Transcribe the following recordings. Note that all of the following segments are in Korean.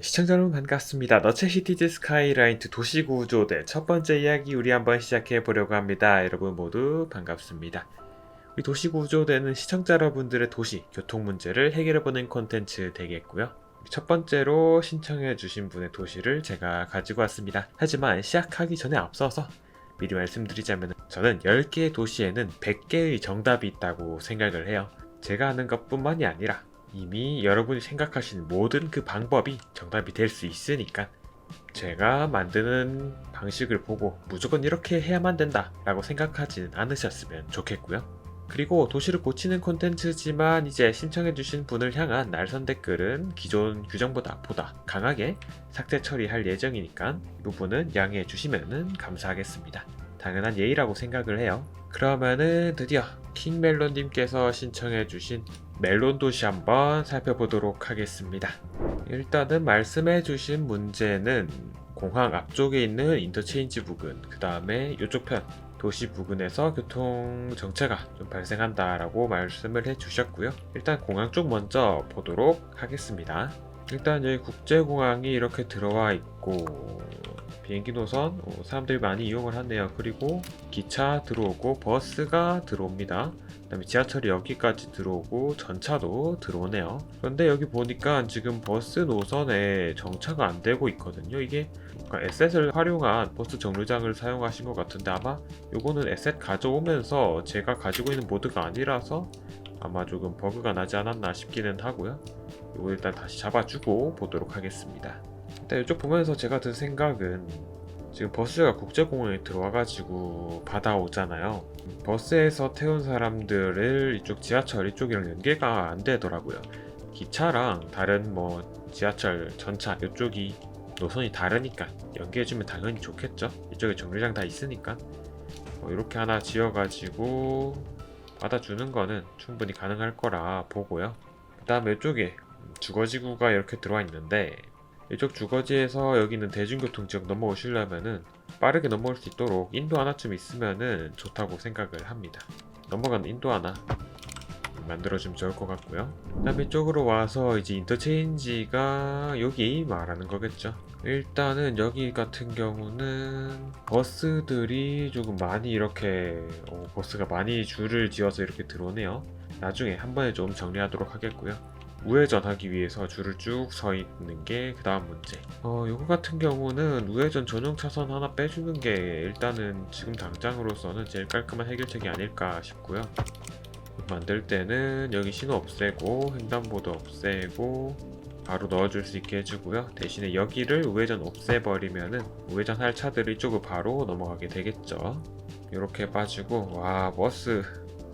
시청자 여러분 반갑습니다. 너체 시티즈 스카이라인2 도시구조대 첫 번째 이야기 우리 한번 시작해 보려고 합니다. 여러분 모두 반갑습니다. 우리 도시구조대는 시청자 여러분들의 도시, 교통 문제를 해결해 보는 콘텐츠 되겠고요. 첫 번째로 신청해 주신 분의 도시를 제가 가지고 왔습니다. 하지만 시작하기 전에 앞서서 미리 말씀드리자면 저는 10개의 도시에는 100개의 정답이 있다고 생각을 해요. 제가 하는 것뿐만이 아니라 이미 여러분이 생각하시는 모든 그 방법이 정답이 될 수 있으니까 제가 만드는 방식을 보고 무조건 이렇게 해야만 된다 라고 생각하지는 않으셨으면 좋겠고요. 그리고 도시를 고치는 콘텐츠지만 이제 신청해주신 분을 향한 날선 댓글은 기존 규정보다 보다 강하게 삭제 처리할 예정이니까 이 부분은 양해해 주시면 감사하겠습니다. 당연한 예의라고 생각을 해요. 그러면은 드디어 킹멜론님께서 신청해주신 멜론 도시 한번 살펴보도록 하겠습니다. 일단은 말씀해주신 문제는 공항 앞쪽에 있는 인터체인지 부근, 그 다음에 이쪽 편 도시 부근에서 교통 정체가 좀 발생한다라고 말씀을 해주셨고요. 일단 공항 쪽 먼저 보도록 하겠습니다. 일단 여기 국제공항이 이렇게 들어와 있고 비행기 노선 어, 사람들이 많이 이용을 하네요. 그리고 기차 들어오고 버스가 들어옵니다. 그다음에 지하철이 여기까지 들어오고 전차도 들어오네요. 그런데 여기 보니까 지금 버스 노선에 정차가 안 되고 있거든요. 이게 에셋을 활용한 버스 정류장을 사용하신 것 같은데 아마 요거는 에셋 가져오면서 제가 가지고 있는 모드가 아니라서 아마 조금 버그가 나지 않았나 싶기는 하고요. 이거 일단 다시 잡아주고 보도록 하겠습니다. 일단 이쪽 보면서 제가 든 생각은 지금 버스가 국제공항에 들어와가지고 받아오잖아요. 버스에서 태운 사람들을 이쪽 지하철 이쪽이랑 연계가 안 되더라고요. 기차랑 다른 뭐 지하철, 전차 이쪽이 노선이 다르니까 연계해주면 당연히 좋겠죠. 이쪽에 정류장 다 있으니까 뭐 이렇게 하나 지어가지고 받아주는 거는 충분히 가능할 거라 보고요. 그 다음에 이쪽에 주거지구가 이렇게 들어와 있는데 이쪽 주거지에서 여기 있는 대중교통 지역 넘어오시려면은 빠르게 넘어올 수 있도록 인도 하나쯤 있으면은 좋다고 생각을 합니다. 넘어가는 인도 하나 만들어주면 좋을 것 같고요. 그 다음에 이쪽으로 와서 이제 인터체인지가 여기 말하는 거겠죠. 일단은 여기 같은 경우는 버스들이 조금 많이 이렇게 어, 버스가 많이 줄을 지어서 이렇게 들어오네요. 나중에 한 번에 좀 정리하도록 하겠고요. 우회전하기 위해서 줄을 쭉 서 있는 게 그 다음 문제. 어, 요거 같은 경우는 우회전 전용 차선 하나 빼주는 게 일단은 지금 당장으로서는 제일 깔끔한 해결책이 아닐까 싶고요. 만들 때는 여기 신호 없애고 횡단보도 없애고 바로 넣어줄 수 있게 해주고요. 대신에 여기를 우회전 없애버리면은 우회전 할 차들이 이쪽으로 바로 넘어가게 되겠죠. 이렇게 빠지고 와 버스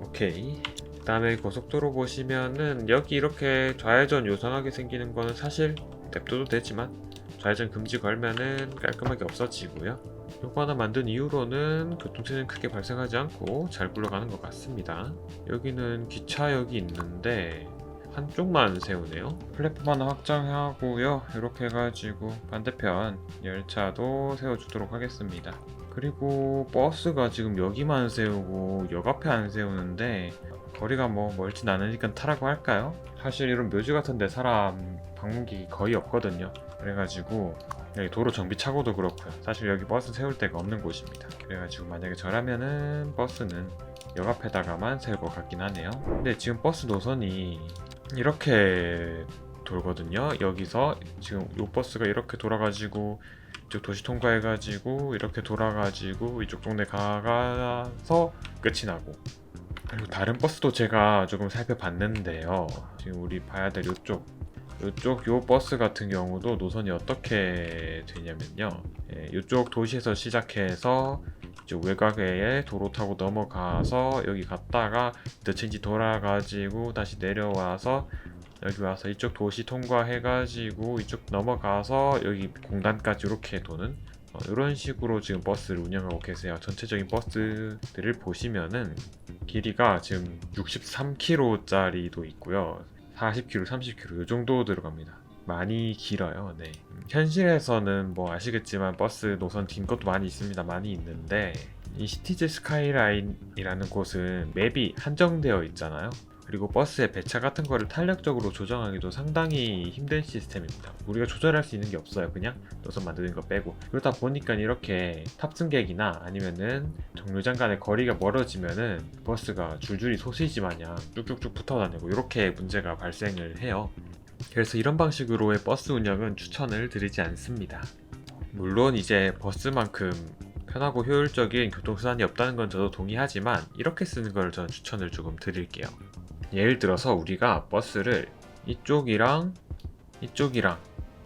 오케이 다음에 고속도로 보시면은 여기 이렇게 좌회전 요상하게 생기는 거는 사실 냅둬도 되지만 좌회전 금지 걸면은 깔끔하게 없어지고요. 요거 하나 만든 이후로는 교통체는 크게 발생하지 않고 잘 굴러가는 것 같습니다. 여기는 기차역이 있는데 한쪽만 세우네요. 플랫폼 하나 확장하고요. 이렇게 해가지고 반대편 열차도 세워주도록 하겠습니다. 그리고 버스가 지금 여기만 세우고 역 앞에 안 세우는데 거리가 뭐 멀진 않으니까 타라고 할까요? 사실 이런 묘지 같은데 사람 방문객이 거의 없거든요. 그래가지고 여기 도로 정비 차고도 그렇고요. 사실 여기 버스 세울 데가 없는 곳입니다. 그래가지고 만약에 저라면은 버스는 역 앞에다가만 세울 것 같긴 하네요. 근데 지금 버스 노선이 이렇게 돌거든요. 여기서 지금 요 버스가 이렇게 돌아가지고 이쪽 도시 통과해가지고 이렇게 돌아가지고 이쪽 동네 가서 끝이 나고 그리고 다른 버스도 제가 조금 살펴봤는데요. 지금 우리 봐야 될 이쪽 이쪽 요 버스 같은 경우도 노선이 어떻게 되냐면요. 예, 이쪽 도시에서 시작해서 이쪽 외곽에 도로 타고 넘어가서 여기 갔다가 인터체인지 돌아가지고 다시 내려와서 여기 와서 이쪽 도시 통과해가지고 이쪽 넘어가서 여기 공단까지 이렇게 도는 어, 이런 식으로 지금 버스를 운영하고 계세요. 전체적인 버스들을 보시면은 길이가 지금 63km짜리도 있고요. 40km, 30km 이 정도 들어갑니다. 많이 길어요. 네. 음, 현실에서는 뭐 아시겠지만 버스 노선 긴 것도 많이 있습니다. 많이 있는데 이 시티즈 스카이라인이라는 곳은 맵이 한정되어 있잖아요. 그리고 버스의 배차 같은 거를 탄력적으로 조정하기도 상당히 힘든 시스템입니다. 우리가 조절할 수 있는 게 없어요. 그냥 노선 만드는 거 빼고. 그러다 보니까 이렇게 탑승객이나 아니면은 정류장 간의 거리가 멀어지면은 버스가 줄줄이 소시지 마냥 쭉쭉쭉 붙어 다니고 이렇게 문제가 발생을 해요. 그래서 이런 방식으로의 버스 운영은 추천을 드리지 않습니다. 물론 이제 버스만큼 편하고 효율적인 교통수단이 없다는 건 저도 동의하지만 이렇게 쓰는 걸 저는 추천을 조금 드릴게요. 예를 들어서 우리가 버스를 이쪽이랑 이쪽이랑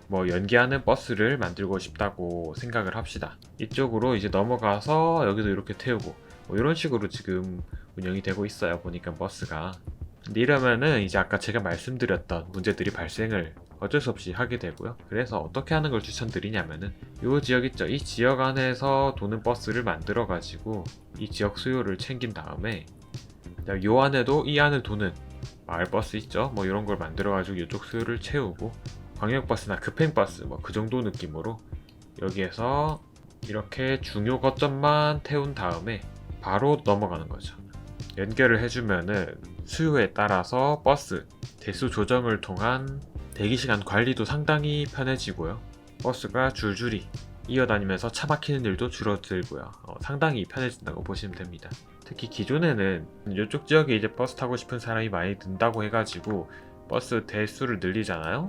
뭐 연계하는 버스를 만들고 싶다고 생각을 합시다. 이쪽으로 이제 넘어가서 여기도 이렇게 태우고 뭐 이런 식으로 지금 운영이 되고 있어요. 보니까 버스가. 근데 이러면은 이제 아까 제가 말씀드렸던 문제들이 발생을 어쩔 수 없이 하게 되고요. 그래서 어떻게 하는 걸 추천드리냐면은 이 지역 있죠. 이 지역 안에서 도는 버스를 만들어 가지고 이 지역 수요를 챙긴 다음에 그다음에 요 안에도 이 안을 도는 마을 버스 있죠. 뭐 이런 걸 만들어 가지고 이쪽 수요를 채우고 광역 버스나 급행 버스 뭐 그 정도 느낌으로 여기에서 이렇게 중요 거점만 태운 다음에 바로 넘어가는 거죠. 연결을 해주면은 수요에 따라서 버스 대수 조정을 통한 대기시간 관리도 상당히 편해지고요. 버스가 줄줄이 이어다니면서 차 막히는 일도 줄어들고요. 어, 상당히 편해진다고 보시면 됩니다. 특히 기존에는 이쪽 지역에 이제 버스 타고 싶은 사람이 많이 든다고 해가지고 버스 대수를 늘리잖아요.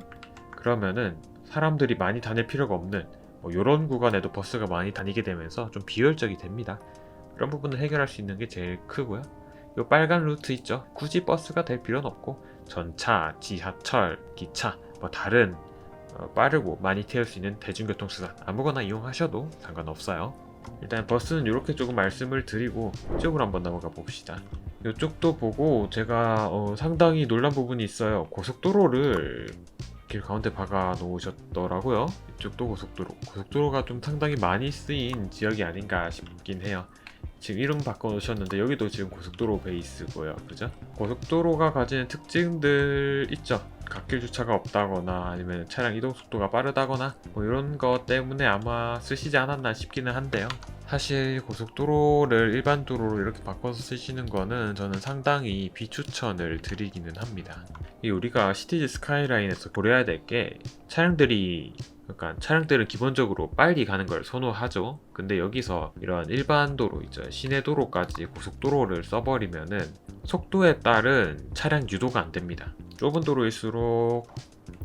그러면은 사람들이 많이 다닐 필요가 없는 뭐 이런 구간에도 버스가 많이 다니게 되면서 좀 비효율적이 됩니다. 그런 부분을 해결할 수 있는 게 제일 크고요. 요 빨간 루트 있죠. 굳이 버스가 될 필요는 없고 전차, 지하철, 기차, 뭐 다른 어, 빠르고 많이 태울 수 있는 대중교통수단 아무거나 이용하셔도 상관없어요. 일단 버스는 이렇게 조금 말씀을 드리고 이쪽으로 한번 넘어가 봅시다. 이쪽도 보고 제가 어, 상당히 놀란 부분이 있어요. 고속도로를 길 가운데 박아 놓으셨더라고요. 이쪽도 고속도로. 고속도로가 좀 상당히 많이 쓰인 지역이 아닌가 싶긴 해요. 지금 이름 바꿔 놓으셨는데 여기도 지금 고속도로 베이스고요. 그죠? 고속도로가 가지는 특징들 있죠. 갓길 주차가 없다거나 아니면 차량 이동 속도가 빠르다거나 뭐 이런 것 때문에 아마 쓰시지 않았나 싶기는 한데요. 사실 고속도로를 일반 도로로 이렇게 바꿔서 쓰시는 거는 저는 상당히 비추천을 드리기는 합니다. 이 우리가 시티즈 스카이라인에서 고려해야 될 게 차량들이 그러니까 차량들은 기본적으로 빨리 가는 걸 선호하죠. 근데 여기서 이런 일반 도로 있죠. 시내 도로까지 고속도로를 써버리면은 속도에 따른 차량 유도가 안 됩니다. 좁은 도로일수록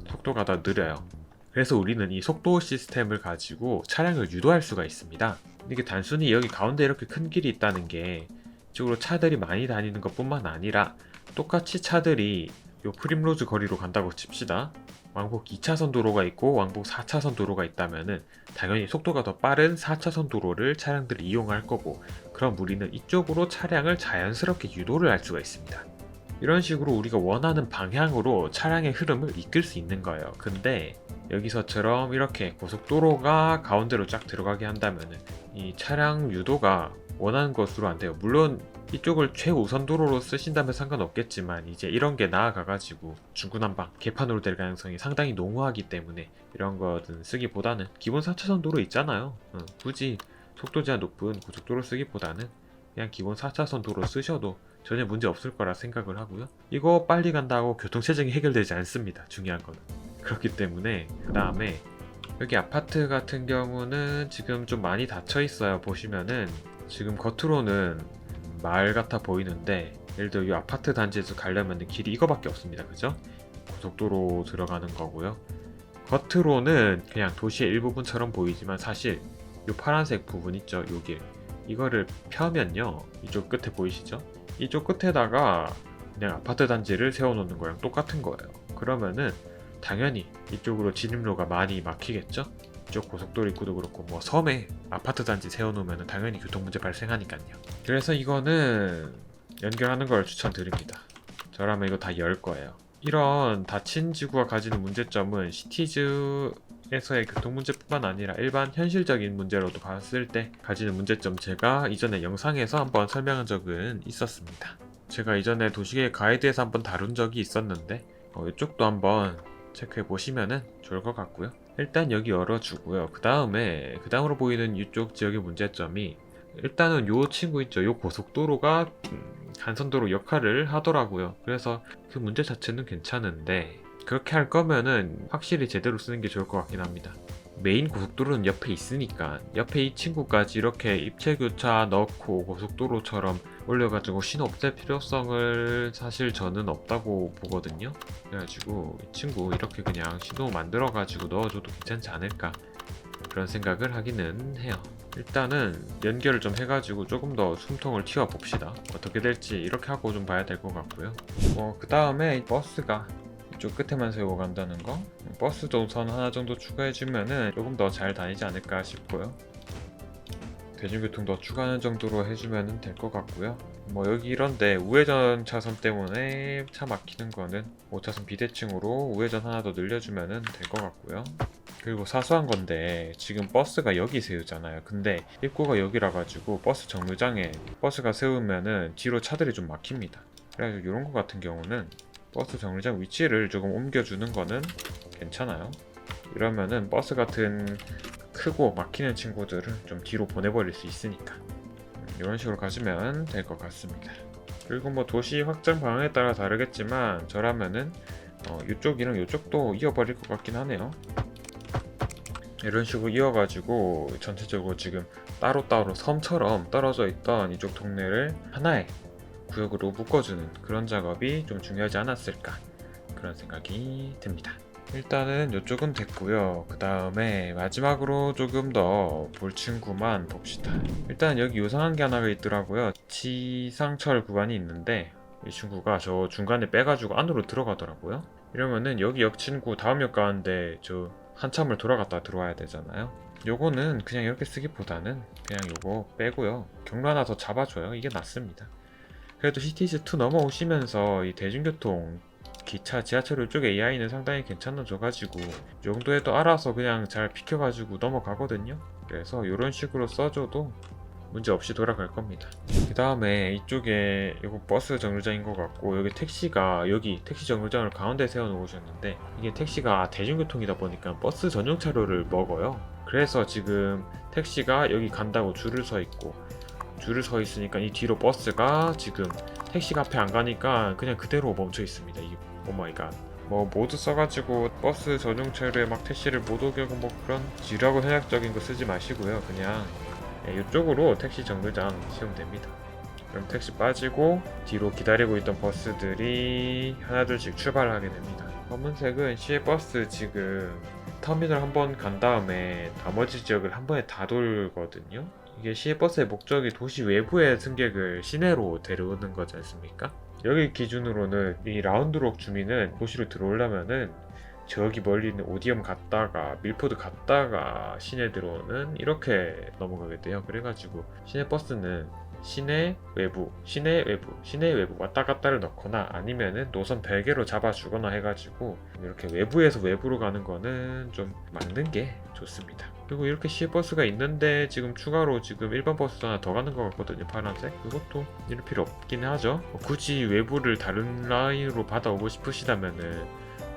속도가 더 느려요. 그래서 우리는 이 속도 시스템을 가지고 차량을 유도할 수가 있습니다. 이게 단순히 여기 가운데 이렇게 큰 길이 있다는 게 이쪽으로 차들이 많이 다니는 것 뿐만 아니라 똑같이 차들이 요 프림로즈 거리로 간다고 칩시다. 왕복 2차선 도로가 있고 왕복 4차선 도로가 있다면은 당연히 속도가 더 빠른 4차선 도로를 차량들이 이용할 거고 그럼 우리는 이쪽으로 차량을 자연스럽게 유도를 할 수가 있습니다. 이런 식으로 우리가 원하는 방향으로 차량의 흐름을 이끌 수 있는 거예요. 근데 여기서처럼 이렇게 고속도로가 가운데로 쫙 들어가게 한다면은 이 차량 유도가 원하는 것으로 안 돼요. 물론 이쪽을 최우선 도로로 쓰신다면 상관없겠지만 이제 이런 게 나아가가지고 중구난방 개판으로 될 가능성이 상당히 농후하기 때문에 이런 거는 쓰기보다는 기본 4차선 도로 있잖아요. 어, 굳이 속도 제한 높은 고속도로 쓰기보다는 그냥 기본 4차선 도로 쓰셔도 전혀 문제 없을 거라 생각을 하고요. 이거 빨리 간다고 교통체증이 해결되지 않습니다. 중요한 거는. 그렇기 때문에 그 다음에 여기 아파트 같은 경우는 지금 좀 많이 닫혀 있어요. 보시면은 지금 겉으로는 마을 같아 보이는데 예를 들어 이 아파트 단지에서 가려면 길이 이거밖에 없습니다. 그죠? 고속도로 들어가는 거고요. 겉으로는 그냥 도시의 일부분처럼 보이지만 사실 이 파란색 부분 있죠? 요 길. 이거를 펴면요. 이쪽 끝에 보이시죠? 이쪽 끝에다가 그냥 아파트 단지를 세워놓는 거랑 똑같은 거예요. 그러면은 당연히 이쪽으로 진입로가 많이 막히겠죠? 이쪽 고속도로 입구도 그렇고 뭐 섬에 아파트 단지 세워놓으면 당연히 교통 문제 발생하니까요. 그래서 이거는 연결하는 걸 추천드립니다. 저라면 이거 다 열 거예요. 이런 닫힌 지구가 가지는 문제점은 시티즈 에서의 교통 문제뿐만 아니라 일반 현실적인 문제로도 봤을 때 가지는 문제점 제가 이전에 영상에서 한번 설명한 적은 있었습니다. 제가 이전에 도시계획 가이드에서 한번 다룬 적이 있었는데 어, 이쪽도 한번 체크해 보시면은 좋을 것 같고요. 일단 여기 열어주고요. 그 다음에 그 다음으로 보이는 이쪽 지역의 문제점이 일단은 요 친구 있죠. 요 고속도로가 음, 한선도로 역할을 하더라고요. 그래서 그 문제 자체는 괜찮은데 그렇게 할 거면은 확실히 제대로 쓰는 게 좋을 것 같긴 합니다. 메인 고속도로는 옆에 있으니까 옆에 이 친구까지 이렇게 입체 교차 넣고 고속도로처럼 올려가지고 신호 없앨 필요성을 사실 저는 없다고 보거든요. 그래가지고 이 친구 이렇게 그냥 신호 만들어가지고 넣어줘도 괜찮지 않을까 그런 생각을 하기는 해요. 일단은 연결을 좀 해가지고 조금 더 숨통을 튀어 봅시다. 어떻게 될지 이렇게 하고 좀 봐야 될 것 같고요. 어, 그 다음에 버스가 이쪽 끝에만 세우고 간다는 거 버스 동선 하나 정도 추가해주면은 조금 더 잘 다니지 않을까 싶고요. 대중교통 더 추가하는 정도로 해주면 될 것 같고요. 뭐 여기 이런데 우회전 차선 때문에 차 막히는 거는 5차선 비대칭으로 우회전 하나 더 늘려주면 될 것 같고요. 그리고 사소한 건데 지금 버스가 여기 세우잖아요. 근데 입구가 여기라 가지고 버스 정류장에 버스가 세우면은 뒤로 차들이 좀 막힙니다. 그래서 이런 거 같은 경우는 버스 정류장 위치를 조금 옮겨주는 거는 괜찮아요. 이러면은 버스 같은 크고 막히는 친구들을 좀 뒤로 보내버릴 수 있으니까 음, 이런 식으로 가주면 될 것 같습니다. 그리고 뭐 도시 확장 방향에 따라 다르겠지만 저라면은 어, 이쪽이랑 이쪽도 이어버릴 것 같긴 하네요. 이런 식으로 이어가지고 전체적으로 지금 따로따로 섬처럼 떨어져 있던 이쪽 동네를 하나의 구역으로 묶어주는 그런 작업이 좀 중요하지 않았을까 그런 생각이 듭니다. 일단은 이쪽은 됐고요. 그 다음에 마지막으로 조금 더 볼 친구만 봅시다. 일단 여기 요상한 게 하나가 있더라고요. 지상철 구간이 있는데 이 친구가 저 중간에 빼가지고 안으로 들어가더라고요. 이러면은 여기 역 친구 다음 역 가는데 저 한참을 돌아갔다 들어와야 되잖아요. 요거는 그냥 이렇게 쓰기보다는 그냥 요거 빼고요. 경로 하나 더 잡아줘요. 이게 낫습니다. 그래도 시티즈2 넘어오시면서 이 대중교통 기차 지하철 이쪽에 AI는 상당히 괜찮아져가지고 이 정도에도 알아서 그냥 잘 비켜가지고 넘어가거든요. 그래서 이런 식으로 써줘도 문제 없이 돌아갈 겁니다. 그 다음에 이쪽에 이거 버스 정류장인 것 같고 여기 택시가 여기 택시 정류장을 가운데 세워 놓으셨는데 이게 택시가 대중교통이다 보니까 버스 전용 차로를 먹어요. 그래서 지금 택시가 여기 간다고 줄을 서 있고 줄을 서 있으니까 이 뒤로 버스가 지금 택시가 앞에 안 가니까 그냥 그대로 멈춰 있습니다. 이 오마이갓. 뭐 모두 써가지고 버스 전용 차로에 막 택시를 못 오게 하고 뭐 그런 지루하고 현학적인 거 쓰지 마시고요. 그냥 네, 이쪽으로 택시 정류장 세우면 됩니다. 그럼 택시 빠지고 뒤로 기다리고 있던 버스들이 하나둘씩 출발하게 됩니다. 검은색은 시외 버스 지금 터미널 한 번 간 다음에 나머지 지역을 한 번에 다 돌거든요. 이게 시외버스의 목적이 도시 외부의 승객을 시내로 데려오는 거지 않습니까? 여기 기준으로는 이 라운드록 주민은 도시로 들어오려면은 저기 멀리 있는 오디엄 갔다가 밀포드 갔다가 시내 들어오는 이렇게 넘어가게 돼요. 그래가지고 시내 버스는 시내 외부, 시내 외부, 시내 외부 왔다 갔다를 넣거나 아니면은 노선 별개로 잡아주거나 해가지고 이렇게 외부에서 외부로 가는 거는 좀 막는 게 좋습니다. 그리고 이렇게 시외버스가 있는데 지금 추가로 지금 일반 버스 하나 더 가는 것 같거든요 파란색 그것도 이럴 필요 없긴 하죠 뭐 굳이 외부를 다른 라인으로 받아오고 싶으시다면은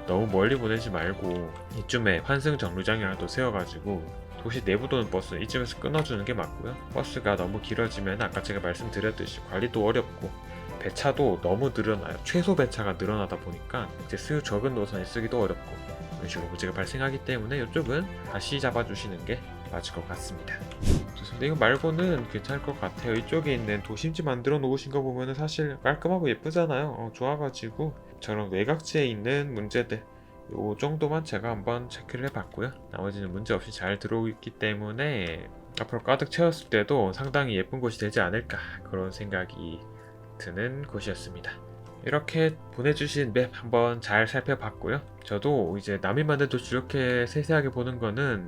너무 멀리 보내지 말고 이쯤에 환승 정류장이라도 세워가지고 도시 내부 도는 버스는 이쯤에서 끊어주는 게 맞고요. 버스가 너무 길어지면 아까 제가 말씀드렸듯이 관리도 어렵고 배차도 너무 늘어나요. 최소 배차가 늘어나다 보니까 이제 수요 적은 노선에 쓰기도 어렵고 이런 식으로 문제가 발생하기 때문에 이쪽은 다시 잡아주시는 게 맞을 것 같습니다. 좋습니다. 이거 말고는 괜찮을 것 같아요. 이쪽에 있는 도심지 만들어 놓으신 거 보면은 사실 깔끔하고 예쁘잖아요. 어, 좋아가지고 저런 외곽지에 있는 문제들 요 정도만 제가 한번 체크를 해봤고요. 나머지는 문제 없이 잘 들어오고 있기 때문에 앞으로 가득 채웠을 때도 상당히 예쁜 곳이 되지 않을까 그런 생각이 드는 곳이었습니다. 이렇게 보내주신 맵 한번 잘 살펴봤고요. 저도 이제 남이 만든 도시 이렇게 세세하게 보는 거는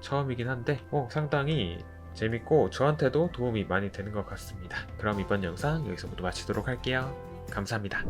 처음이긴 한데 어, 상당히 재밌고 저한테도 도움이 많이 되는 것 같습니다. 그럼 이번 영상 여기서 모두 마치도록 할게요. 감사합니다.